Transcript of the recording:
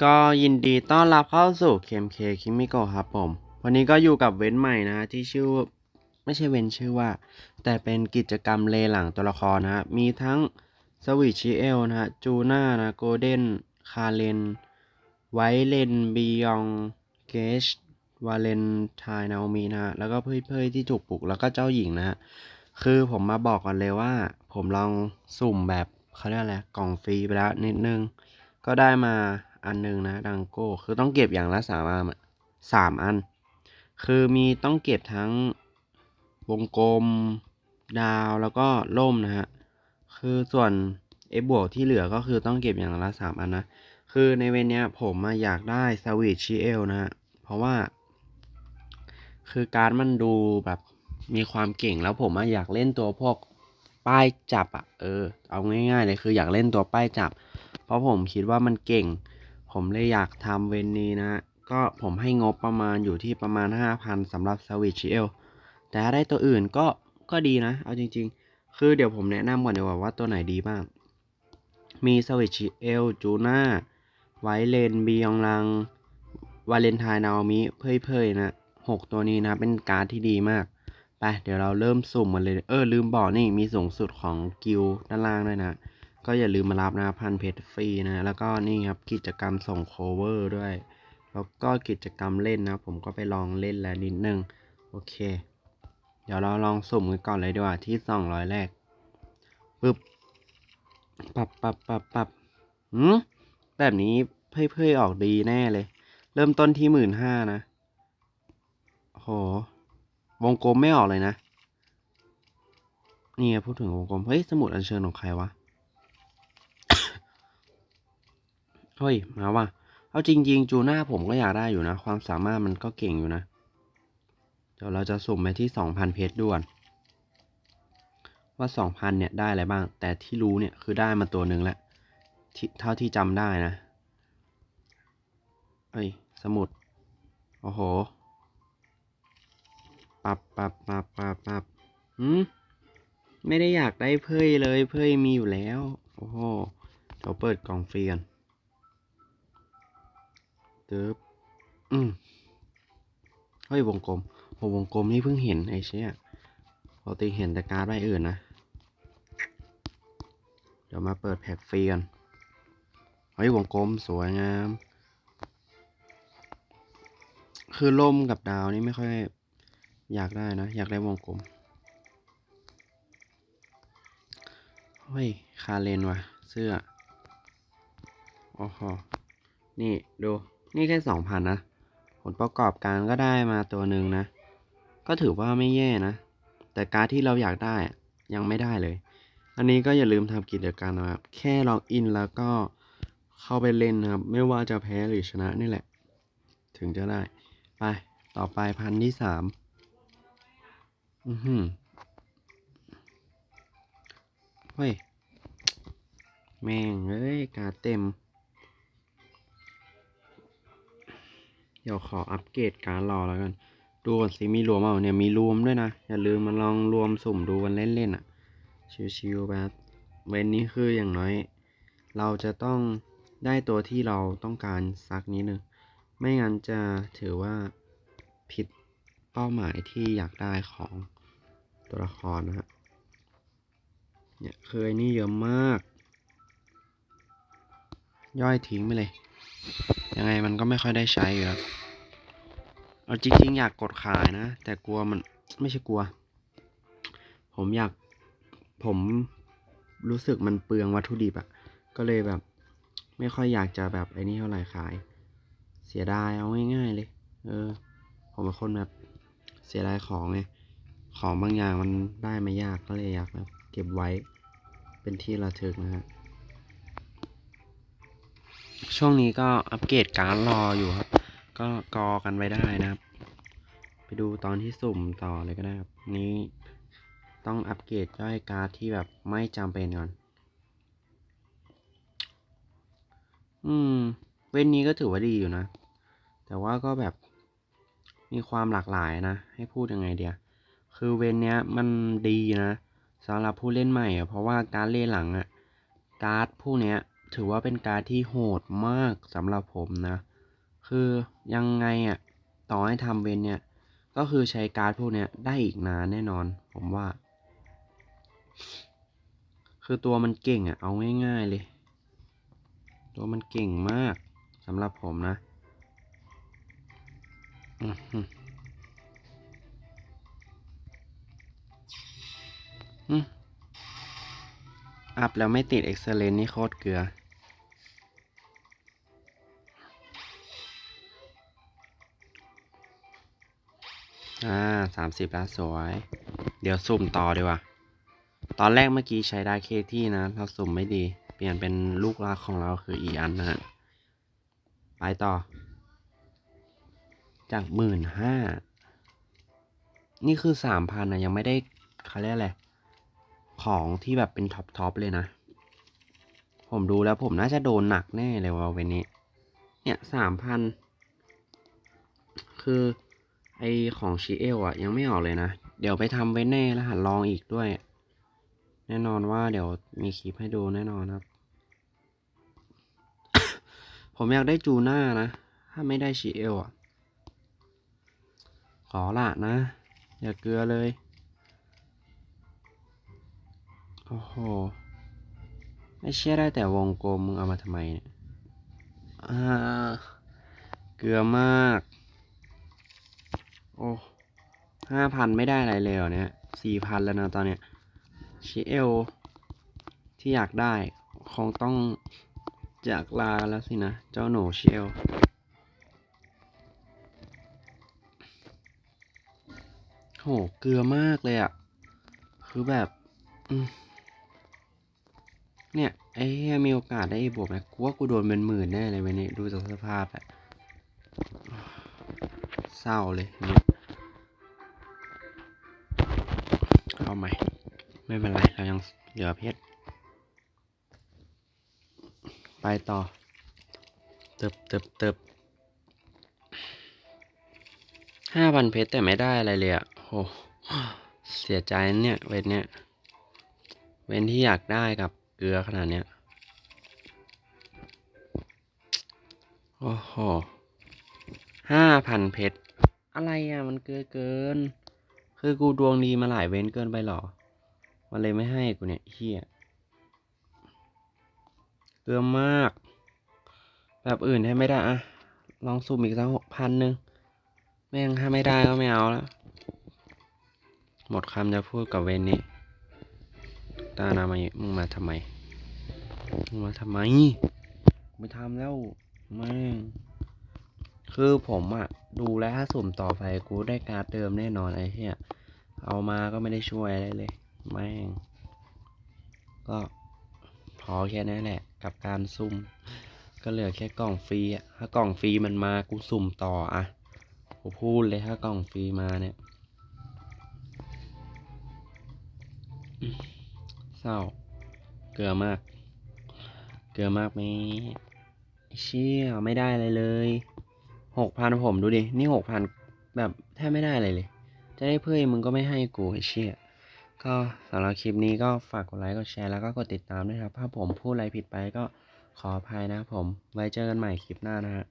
ก็ยินดีต้อนรับเข้าสู่เคมเคคิมิโกครับผม วันนี้ก็อยู่กับเว้นใหม่นะที่ชื่อไม่ใช่เว้นชื่อว่า แต่เป็นกิจกรรมเลหลังตัวละครนะมีทั้งสวิชิเอลนะฮะจูน่านะโกลเด้นคาเลนไวเลนบียองเกชวาเลนไทน์นาโอมีนะฮะแล้วก็เพื่อนๆที่ถูกปลุกแล้วก็เจ้าหญิงนะฮะคือผมมาบอกก่อนเลยว่า ผมลองสุ่มแบบเขาเรียกอะไรกล่องฟรีไปแล้วนิดนึง ก็ได้มา อันหนึงนะดังโก้ คือต้องเก็บอย่างละสามอันสามอัน คือมีต้องเก็บทั้งวงกลม ดาวแล้วก็ล่มนะฮะ คือส่วน F บวกที่เหลือก็คือต้องเก็บอย่างละสามอันนะ คือในเวนเนี้ยผมมาอยากได้สวิตชีเอลนะฮะ เพราะว่า คือการมันดูแบบมีความเก่งแล้วผมอยากเล่นตัวพวกป้ายจับอะเออ เอาง่ายๆเลยคืออยากเล่นตัวป้ายจับ เพราะผมคิดว่ามันเก่ง ผมเลยอยากทำเวนนี้นะก็ผมให้งบประมาณอยู่ที่ประมาณ 5,000สำหรับสวิตช e เอลแต่ถ้าได้ตัวอื่นก็ก็ดีนะ เอาจริง ๆ คือเดี๋ยวผมแนะนำก่อนดีกว่าว่าตัวไหนดีบ้าง มีสวิตช e เอลจูน่าไวเลนบียองลัง วาเลนไทน์นาโอมิเพยเพยนะหกตัวนี้นะเป็นการ์ดที่ดีมากไปเดี๋ยวเราเริ่มสุ่มกันเลย เออลืมบอกนี่มีสูงสุดของกิลด์ด้านล่างด้วยนะ ก็อย่าลืมมารับนะพันเพชรฟรีนะ แล้วก็นี่ครับกิจกรรมส่งโคเวอร์ด้วย แล้วก็กิจกรรมเล่นนะ ผมก็ไปลองเล่นแล้วนิดนึง โอเค เดี๋ยวเราลองสุ่มกันก่อนเลยดีกว่าที่สองร้อยแรกปึ๊บปับปับปับปับหืมแบบนี้เพ่ยเพ่ยๆออกดีแน่เลย เริ่มต้นที่หมื่นห้านะโห วงกลมไม่ออกเลยนะ นี่พูดถึงวงกลม เฮ้ย สมุดอัญเชิญของใครวะ เฮ้ย มาว่ะ เอาจริง ๆ จูน่าผมก็อยากได้อยู่นะ ความสามารถมันก็เก่งอยู่นะ เดี๋ยวเราจะสุ่มไปที่สองพันเพชรด่วน ว่าสองพันเนี่ยได้อะไรบ้าง แต่ที่รู้เนี่ยคือได้มาตัวหนึ่งแล้วเท่าที่จำได้นะเอ้ย สมุด โอ้โห ปับปับปับปับปับหืมไม่ได้อยากได้เพยเลย เพยมีอยู่แล้ว โอ้โหเดี๋ยวเปิดกล่องฟรีกัน ตึ๊บอืมเฮ้ยวงกลมโอ้วงกลมนี่เพิ่งเห็นไอ้เชี่ยปกติเห็นแต่การ์ดใบอื่นนะ เดี๋ยวมาเปิดแพ็กฟรีกัน เฮ้ยวงกลมสวยงาม คือล่มกับดาวนี่ไม่ค่อยอยากได้นะ อยากได้วงกลม เฮ้ย คาเลนว่ะ เสื้อ โอ้โห นี่ ดู นี่แค่สองพันนะ ผลประกอบการก็ได้มาตัวหนึ่งนะ ก็ถือว่าไม่แย่นะ แต่การที่เราอยากได้ยังไม่ได้เลย อันนี้ก็อย่าลืมทำกิจกรรมนะครับ แค่ล็อกอินแล้วก็เข้าไปเล่นนะครับ ไม่ว่าจะแพ้หรือชนะนี่แหละ ถึงจะได้ ไป ต่อไปพันที่สามอือหือเฮ้ย แม่งเอ้ย การดเต็ม เดี๋ยวขออัปเกรดการรอแล้วกันดูก่อนสิมีรวมเปล่าเนี่ยมีรวมด้วยนะ อย่าลืมมาลองรวมสุ่มดูกันเล่นๆอะ ชิวๆแบบเว้นนี้คืออย่างน้อย เราจะต้องได้ตัวที่เราต้องการสักนิดนึงไม่งั้นจะถือว่าผิดเป้าหมายที่อยากได้ของตัวละครนะฮะเนี่ยเคยนี่เยอะมาก ย่อยทิ้งไปเลย ยังไงมันก็ไม่ค่อยได้ใช้อยู่แล้วเอาจริงๆ อยากกดขายนะ แต่กลัวมันไม่ใช่กลัว ผมอยากผมรู้สึกมันเปลืองวัตถุดิบอะก็เลยแบบ ไม่ค่อยอยากจะแบบไอ้นี่เท่าไหร่ขาย เสียดายเอาง่ายๆเลย เออ ผมเป็นคนแบบเสียดายของไงของบางอย่างมันได้มายากก็เลยอยากแบบเก็บไว้เป็นที่ระลึกนะฮะ ช่วงนี้ก็อัปเกรดการ์ดรออยู่ครับ ก็กอกันไว้ได้นะครับ ไปดูตอนที่สุ่มต่อเลยก็ได้ครับ นี้ต้องอัปเกรดย่อยการ์ดที่แบบไม่จำเป็นก่อน อืม เว้นนี้ก็ถือว่าดีอยู่นะ แต่ว่าก็แบบมีความหลากหลายนะ ให้พูดยังไงเดียคือเวนเนี้ยมันดีนะสำหรับผู้เล่นใหม่อะเพราะว่าการเล่นหลังอะการ์ดพวกเนี้ย ถือว่าเป็นการที่โหดมากสำหรับผมนะ คือยังไงอะ่ะต่อให้ทำเวนเนี่ย ก็คือใช้การ์ดพวกเนี้ยได้อีกนานแน่นอน ผมว่า คือตัวมันเก่งอะ่ะ เอาง่ายๆเลย ตัวมันเก่งมากสำหรับผมนะอืมอัพแล้วไม่ติดเอ็กซ์เลนนี่โคตรเกลือ อ่าสามสิบแล้วสวย เดี๋ยวสุ่มต่อดีกว่า ตอนแรกเมื่อกี้ใช้ได้เคที่นะ เราสุ่มไม่ดี เปลี่ยนเป็นลูกรักของเราคืออีอันนะฮะ ไปต่อ จากหมื่นห้า นี่คือสามพันนะยังไม่ได้เขาเรียกอะไร ของที่แบบเป็นท็อปทอปเลยนะ ผมดูแล้วผมน่าจะโดนหนักแน่เลยว่าเวนนี้ เนี่ยสามพัน คือ ไอของชีเอลอะ ยังไม่ออกเลยนะ เดี๋ยวไปทำไว้แน่รหัสลองอีกด้วย แน่นอนว่าเดี๋ยวมีคลิปให้ดูแน่นอนครับ ผมอยากได้จูน่านะ ถ้าไม่ได้ชีเอลอะขอละนะ อย่าเกลือเลย โอ้โห ไม่เชื่อได้แต่วงกลมมึงเอามาทำไมเนี่ย อ่า เกลือมาก โอ้ห้าพันไม่ได้อะไรเลยเหรอเนี่ยสี่พันแล้วนะตอนเนี้ยชิเอลที่อยากได้คงต้องจากลาแล้วสินะ เจ้าหนูชิเอลโหเกลือมากเลยอะ่ะคือแบบเนี่ยไอ้เหี้ยมีโอกาสได้บวกไหมกูว่ากูโดนเป็นหมื่นแน่เลยวันนี้ดูจากสภาพอะ เศร้าเลยเนี่ยเอาใหม่ ไม่เป็นไร เรายังเหลือเพชร ไปต่อ เติบเติบเติบห้าพันเพชรแต่ไม่ได้อะไรเลยอะ่ะโหเสียใจเนี่ย เวนเนี่ยเวนที่อยากได้กับเกลือขนาดเนี้ย โอ้โหห้าพันเพชร อะไรอะมันเกินเกิน คือกูดวงดีมาหลายเว้นเกินไปหรอ มันเลยไม่ให้กูเนี่ยเฮียเกลือมาก แบบอื่นให้ไม่ได้อะลองสุ่มอีกสักหกพันหนึ่งแม่งถ้าไม่ได้ก็ไม่เอาแล้ว หมดคำจะพูดกับเวนนี้ ตานามามึงมาทำไม มึงมาทำไม ไม่ทำแล้วแม่ง คือผมอะดูแล้วถ้าสุ่มต่อไปกูได้การ์ดเดิมแน่นอนไอ้เหี้ยเอามาก็ไม่ได้ช่วยอะไรเลย แม่ง ก็พอแค่นั้นแหละ กับการซุ่ม ก็เหลือแค่กล่องฟรีอะถ้ากล่องฟรีมันมากูสุ่มต่ออะกูพูดเลยถ้ากล่องฟรีมาเนี่ยเศร้า เกลือมาก เกลือมากไหมเชี่ยไม่ได้อะไรเลย หกพันผมดูดิ นี่หกพันแบบแทบไม่ได้อะไรเลย จะได้เพื่อนมึงก็ไม่ให้กูไอ้เชี่ยก็สำหรับคลิปนี้ก็ฝากกดไลค์ กดแชร์ แล้วก็กดติดตามด้วยครับ ถ้าผมพูดอะไรผิดไปก็ขออภัยนะครับผม ไว้เจอกันใหม่คลิปหน้านะฮะ